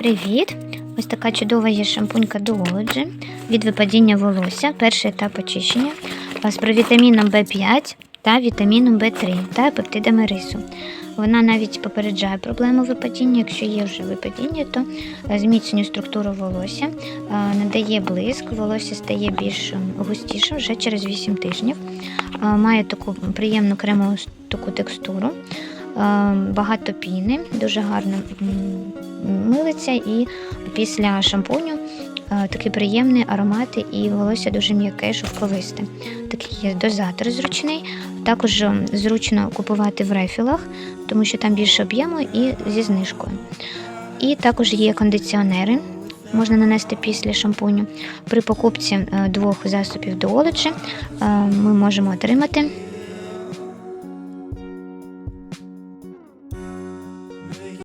Привіт! Ось така чудова є шампунька Duology від випадіння волосся. Перший етап очищення з провітаміном В5 та вітаміном В3 та пептидами рису. Вона навіть попереджає проблему випадіння. Якщо є вже випадіння, то е, зміцнює структуру волосся, е, надає блиск, волосся стає більш ем, густішим вже через 8 тижнів. Е, Має таку приємну кремову таку текстуру. Е, Багато піни, дуже гарно милиться, і після шампуню е, такий приємний аромат, і волосся дуже м'яке, шовковисте. Такий є дозатор зручний. Також ем, зручно купувати в рефілах, тому що там більше об'єму і зі знижкою. І також є кондиціонери. Можна нанести після шампуню. При покупці е, двох засобів Duology е, ми можемо отримати